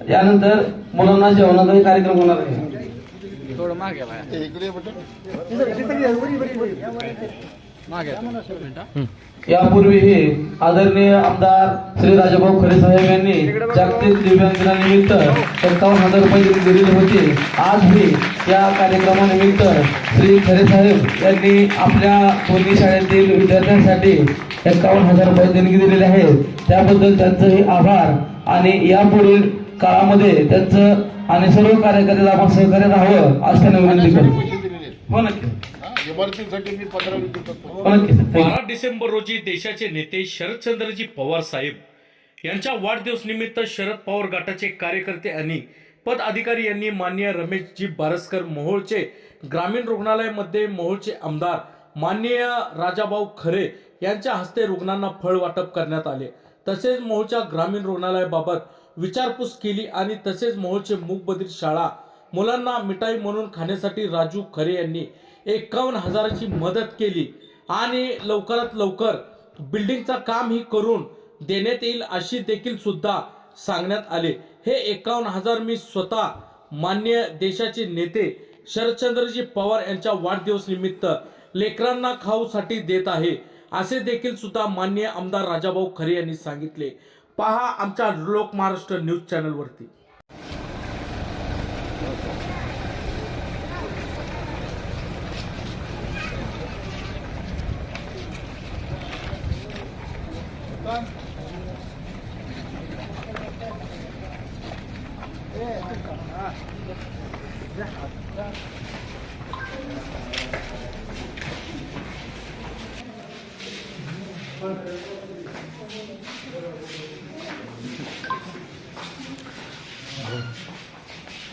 यानंतर मुलांना जेवणाचाही कार्यक्रम होणार आहे थोडं मागे आहे आहे. एक मिनिट हा. यापूर्वीही आदरणीय आमदार श्री राजाभाऊ खरे साहेब यांनी जागतिक दिव्यांग दिनानिमित्त एकावन्न हजार रुपये दिलेले होते आजही या कार्यक्रमानिमित्त श्री खरे साहेब यांनी आपल्या दोन्ही शाळेतील विद्यार्थ्यांसाठी एकावन्न हजार रुपये देणगी दिलेले आहेत त्याबद्दल त्यांचंही आभार आणि यापुढील काळामध्ये त्यांचं आणि सर्व कार्यकर्त्याला आपण सहकार्य राहावं असं त्यांना विनंती करतो. हो नक्की. हा. बारा डिसेंबर रोजी देशाचे नेते शरदचंद्रजी पवार साहेब यांच्या वाढदिवस निमित्त शरद पवार गटाचे कार्यकर्ते आणि पदाधिकारी यांनी मान्य रमेशजी बारसकर मोहोळचे ग्रामीण रुग्णालयामध्ये मोहोळचे आमदार माननीय राजाभाऊ खरे यांच्या हस्ते रुग्णांना फळ वाटप करण्यात आले. तसेच मोहोळच्या ग्रामीण रुग्णालयाबाबत विचारपूस केली आणि तसेच मोहोळचे मूकबधीर शाळा मुलांना मिठाई म्हणून खाण्यासाठी राजू खरे यांनी एकावन्न हजाराची मदत केली आणि लवकरात लवकर बिल्डिंगचं काम ही करून देण्यात येईल अशी देखील सुद्धा सांगण्यात आले. हे एकावन्न हजार मी स्वतः मान्य देशाचे नेते शरदचंद्रजी पवार यांच्या वाढदिवस निमित्त लेकरांना खाऊसाठी देत आहे असे देखील सुद्धा मान्य आमदार राजाभाऊ खरे यांनी सांगितले. पहा आमच्या लोक महाराष्ट्र न्यूज चॅनलवरती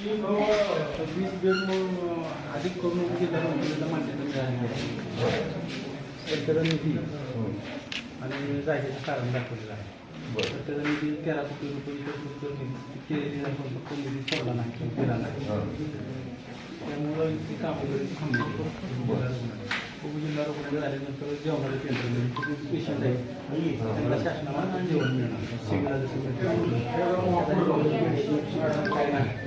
वीस बेड अधिक करून जिल्हा रुग्णालयाला मान्यता मिळाली तर निधी आणि जागेचं कारण दाखवलेलं आहे तर त्याचा निधी तेरा कोटी रुपये केलेली फक्त निधी सोडला नाही नाही त्यामुळं ती कामगिरी थांबली. उपजिल्हा रुग्णालय झाल्यानंतर जेवणारे केंद्र पेशंट आहे त्यांना शासनाला जेवण मिळणार सिव्हिल काय नाही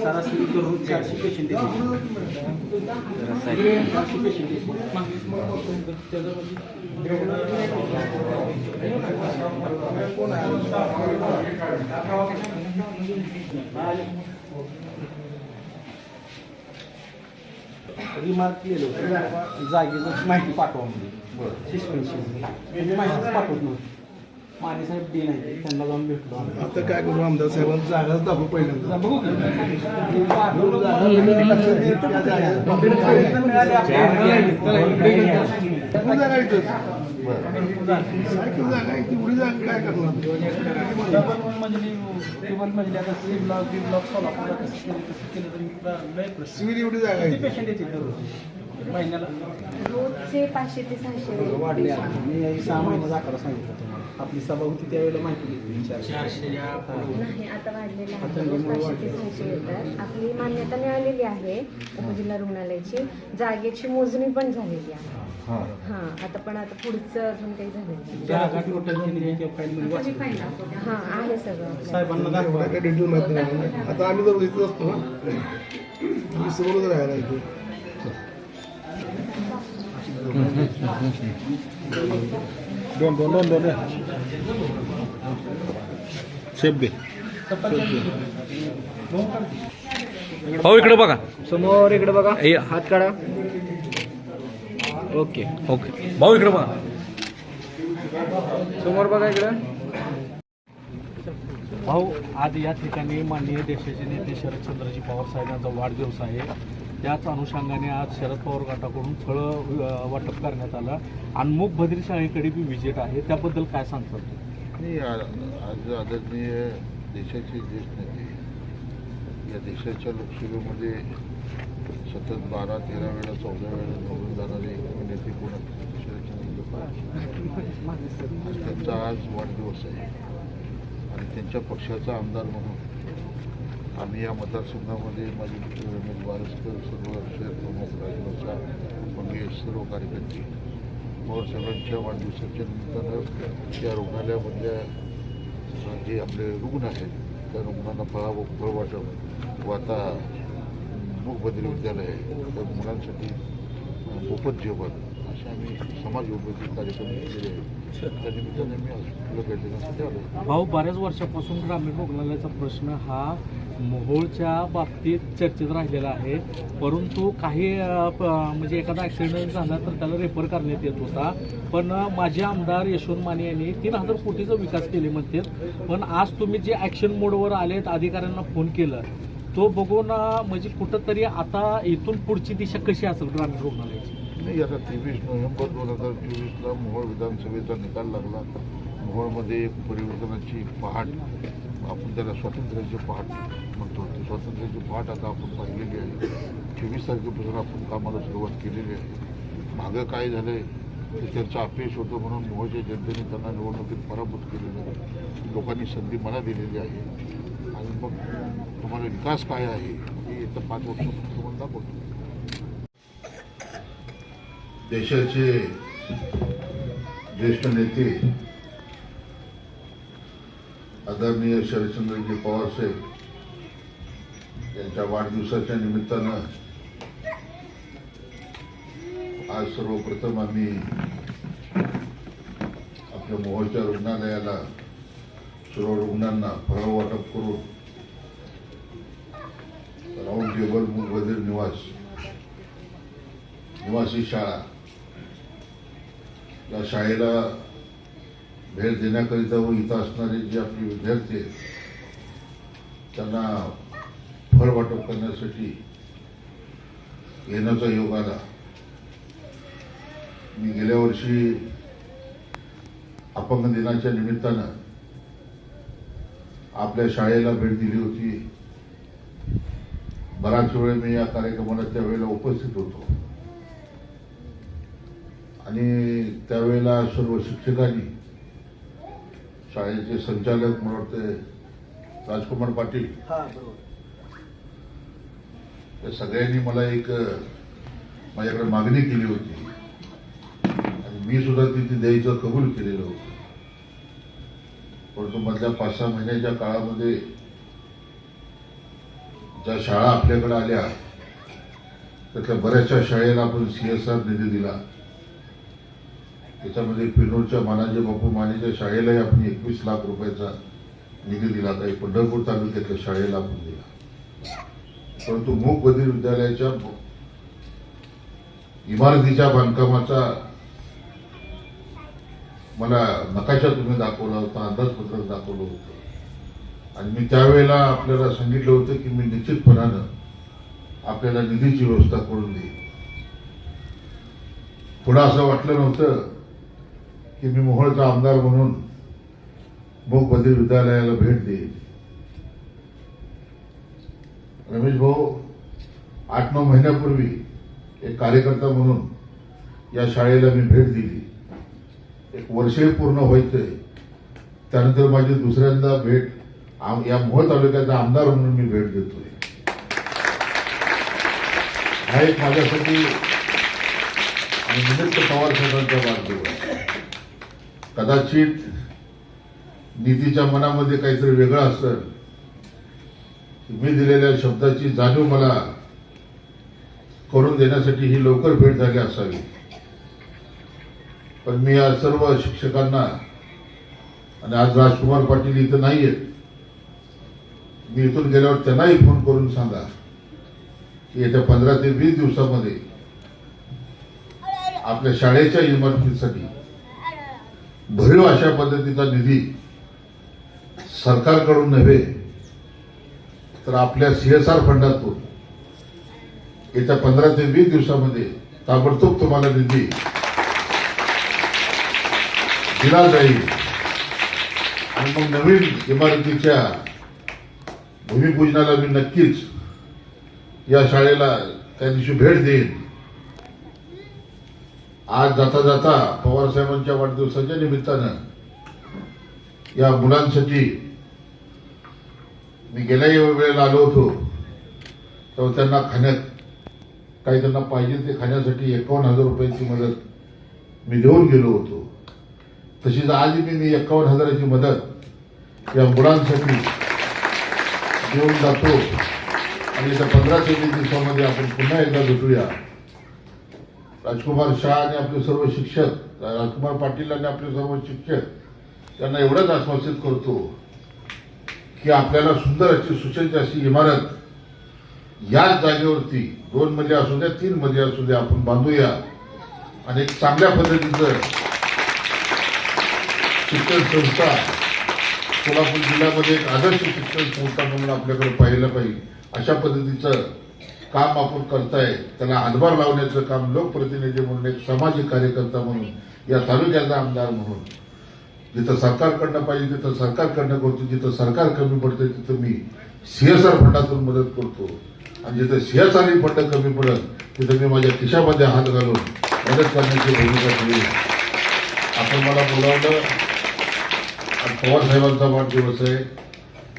सरासरी करून चारशे पेशंट चारशे पेशंट रिमार्क केलं होतं. जागेचं माहिती पाठवा म्हणजे म्हणजे माहितीच पाठवत नव्हती. माझे साहेब डीन आहे त्यांना जाऊन भेटलो. आता काय करू? आमदार साहेबांना जागा दाखवू पहिल्यांदा. बघू जागा? सारखी जागा आहे, तेवढी जागा काय करणार म्हणजे आता सी ब्लॉक बी ब्लॉक सोलापूरला कसं केलं कसं केलं तरी लय प्रश्न सिव्हिल एवढी जागा किती पेशंट दररोज महिन्याला रोजचे पाचशे ते सहाशे. वाढले मी सहा महिन्याचा आकडा सांगितलं आपली सभा होती त्यावेळेला माहिती घेतली चारशे नाही आता वाढलेले आहे. रोज पाचशे ते सहाशे येतात. आपली मान्यता मिळालेली आहे उपजिल्हा रुग्णालयाची. जागेची मोजणी पण झालेली आहे. हा. आता पण आता पुढचं अजून काही वाचली हा आहे सगळं. साहेबांना एवढा दाखवा. काय डिटेल माहिती नाही आम्हाला. आता आम्ही जर इथं असतो ना. आम्ही समोरच राहायला इथे. दोन दोन दोन दोन घे भाऊ इकडे बघा. समोर इकडे बघा. हात काढा. ओके. ओके. भाऊ इकडे बघा. समोर बघा इकडे. भाऊ आज या ठिकाणी माननीय देशाचे नेते शरदचंद्रजी पवार साहेबांचा वाढदिवस आहे. त्याच अनुषंगाने आज शरद पवार गटाकडून फळं वाटप करण्यात आलं. आणि मुख बधीर शाळेकडे बी विजिट आहे. त्याबद्दल काय सांगतात? आणि आज आदरणीय देशाचे ज्येष्ठ नेते या देशाच्या लोकसेवेमध्ये सतत बारा तेरा वेळा चौदा वेळा निवडून जाणारे नेते कोण आज त्यांचा आज वाढदिवस आहे. आणि त्यांच्या पक्षाचा आमदार म्हणून आम्ही या मतदारसंघामध्ये माझे मित्र रमेश बारसकर सर्व शहर प्रमुख राजभाषा मंगेश सर्व कार्यकर्ते पवारसाहेबांच्या वाढदिवसाच्या निमित्तानं त्या रुग्णालयामधल्या जे आपले रुग्ण आहेत त्या रुग्णांना फळा फळ वाटप व आता मूकबधिर विद्यालय आहे. त्या मुलांसाठी मोफत जेवण असे आम्ही समाज उपयोगी कार्यक्रम केलेले आहेत. त्या निमित्ताने मी हॉस्पिटलला भेट देण्यासाठी आलो भाऊ बऱ्याच वर्षापासून ग्रामीण रुग्णालयाचा प्रश्न हा मोहोळच्या बाबतीत चर्चेत राहिलेला आहे. परंतु काही प- म्हणजे एखादा ॲक्सिडेंट झाला तर त्याला रेफर करण्यात येत होता. पण माझे आमदार यशवंत माने यांनी तीन हजार कोटीचा विकास केले म्हणतात पण आज तुम्ही जे ॲक्शन मोडवर आलेत अधिकाऱ्यांना फोन केलं तो बघून म्हणजे कुठंतरी आता इथून पुढची दिशा कशी असेल ग्रामीण रुग्णालयाची? नाही आता तेवीस नोव्हेंबर दोन हजार चोवीसला मोहोळ विधानसभेचा निकाल लागला. मोहोळमध्ये एक परिवर्तनाची पहाट आपण त्याला स्वातंत्र्याची पहाट म्हणतो. ती स्वातंत्र्याची पहाट आता आपण पाहिलेली आहे. चोवीस तारखेपासून आपण कामाला सुरुवात केलेली आहे. मागं काय झालंय ते त्यांचं अपयश होतं म्हणून मोहच्या जनतेने त्यांना निवडणुकीत पराभूत केलेलं आहे. लोकांनी संधी मला दिलेली आहे. आणि मग तुम्हाला विकास काय आहे हे येत्या पाच वर्षापासून तुम्हाला दाखवतो. देशाचे ज्येष्ठ नेते आदरणीय शरदचंद्रजी पवार साहेब यांच्या वाढदिवसाच्या निमित्तानं आज सर्वप्रथम आम्ही आपल्या मोहच्या रुग्णालयाला सर्व रुग्णांना फळं वाटप करून राऊंड टेबल मुखबधीर निवास निवासी शाळा या शाळेला भेट देण्याकरिता व इथं असणारे जे आपले विद्यार्थी आहेत त्यांना फळ वाटप करण्यासाठी येण्याचा योग आला. मी गेल्या वर्षी अपंग दिनाच्या निमित्तानं आपल्या शाळेला भेट दिली होती. बराच वेळ मी या कार्यक्रमाला त्यावेळेला उपस्थित होतो. आणि त्यावेळेला सर्व शिक्षकांनी शाळेचे संचालक मला वाटते राजकुमार पाटील. या सगळ्यांनी मला एक माझ्याकडे मागणी केली होती. आणि मी सुद्धा तिथे द्यायचं कबूल केलेलं होतं. परंतु मधल्या पाच सहा महिन्याच्या काळामध्ये ज्या शाळा आपल्याकडे आल्या त्यातल्या बऱ्याचशा शाळेला आपण सी एस आर निधी दिला. त्याच्यामध्ये पिनोरच्या मानाचे बापू मानेच्या शाळेलाही आपण एकवीस लाख रुपयाचा निधी दिला काही पंढरपूर तालुक्यातल्या शाळेला आपण दिला. परंतु मूक बधीर विद्यालयाच्या इमारतीच्या बांधकामाचा मला नकाशा तुम्ही दाखवला होता अंदाजपत्रक दाखवलं होतं. आणि मी त्यावेळेला आपल्याला सांगितलं होतं की मी निश्चितपणानं आपल्याला निधीची व्यवस्था करून देईन. थोडं असं वाटलं नव्हतं की मी मोहोळचा आमदार म्हणून मूक बधीर विद्यालयाला भेट देईल रमेश भाऊ आठ नऊ महिन्यापूर्वी एक कार्यकर्ता म्हणून या शाळेला मी भेट दिली. एक वर्षही पूर्ण व्हायचंय त्यानंतर माझी दुसऱ्यांदा भेट या मोहोळ तालुक्याचा आमदार म्हणून मी भेट देतोय. हा एक माझ्यासाठी आणि निमित्त पवार साहेबांचा वाढदिवस आहे. कदाचित नीतीच्या मनामध्ये काहीतरी वेगळं असेल. मी दिलेल्या शब्दाची जाणीव मला करून देण्यासाठी ही लवकर भेट झाली असावी. पण मी या सर्व शिक्षकांना आणि आज राजकुमार पाटील इथं नाही आहेत मी इथून गेल्यावर त्यांनाही फोन करून सांगा की येत्या पंधरा ते वीस दिवसामध्ये आपल्या शाळेच्या इमारतीसाठी भरीव अशा पद्धतीचा निधी सरकारकडून नव्हे तर आपल्या सीएसआर फंडातून येत्या पंधरा ते वीस दिवसामध्ये ताबडतोब तुम्हाला निधी दिला जाईल. आणि मग नवीन इमारतीच्या भूमिपूजनाला मी नक्कीच या शाळेला त्या दिवशी भेट देईन. आज जाता जाता पवार साहेबांच्या वाढदिवसाच्या निमित्तानं या मुलांसाठी मी गेल्याही वेळेला आलो होतो. तेव्हा त्यांना खाण्यात काही त्यांना पाहिजे ते खाण्यासाठी एकावन्न हजार रुपयांची मदत मी देऊन गेलो होतो. तशीच आज मी मी एकावन्न हजाराची मदत या मुलांसाठी देऊन जातो. आणि त्या पंधराशे दिवसामध्ये आपण पुन्हा एकदा भेटूया. राजकुमार शाह आणि आपले सर्व शिक्षक राजकुमार पाटील आणि आपले सर्व शिक्षक त्यांना एवढंच आश्वासित करतो की आपल्याला सुंदर अशी सुसज्ज अशी इमारत याच जागेवरती दोन मजले असू द्या तीन मजले असू द्या आपण बांधूया. आणि एक चांगल्या पद्धतीचं शिक्षण संस्था सोलापूर जिल्ह्यामध्ये एक आदर्श शिक्षण संस्था म्हणून आपल्याकडे पाहिलं पाहिजे. अशा पद्धतीचं काम आपण करताय त्याला हातभार लावण्याचं काम लोकप्रतिनिधी म्हणून एक सामाजिक कार्यकर्ता म्हणून या तालुक्याचा आमदार म्हणून. जिथं सरकारकडनं पाहिजे तिथं सरकारकडनं करतो जिथं सरकार कमी पडतं तिथं मी सीएसआर फंडातून मदत करतो. आणि जिथं सीएसआर फंड कमी पडत तिथं मी माझ्या खिशामध्ये हात घालून मदत करण्याची भूमिका केली आपण मला बोलावलं पवारसाहेबांचा पवार साहेबांचा वाढदिवस आहे.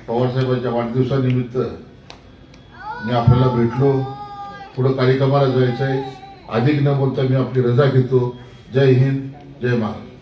पवार साहेबांच्या वाढदिवसानिमित्त मी आपल्याला भेटलो. पुढं कार्यक्रमाला जायचं आहे अधिक न बोलता मी आपली रजा घेतो. जय हिंद जय महाराज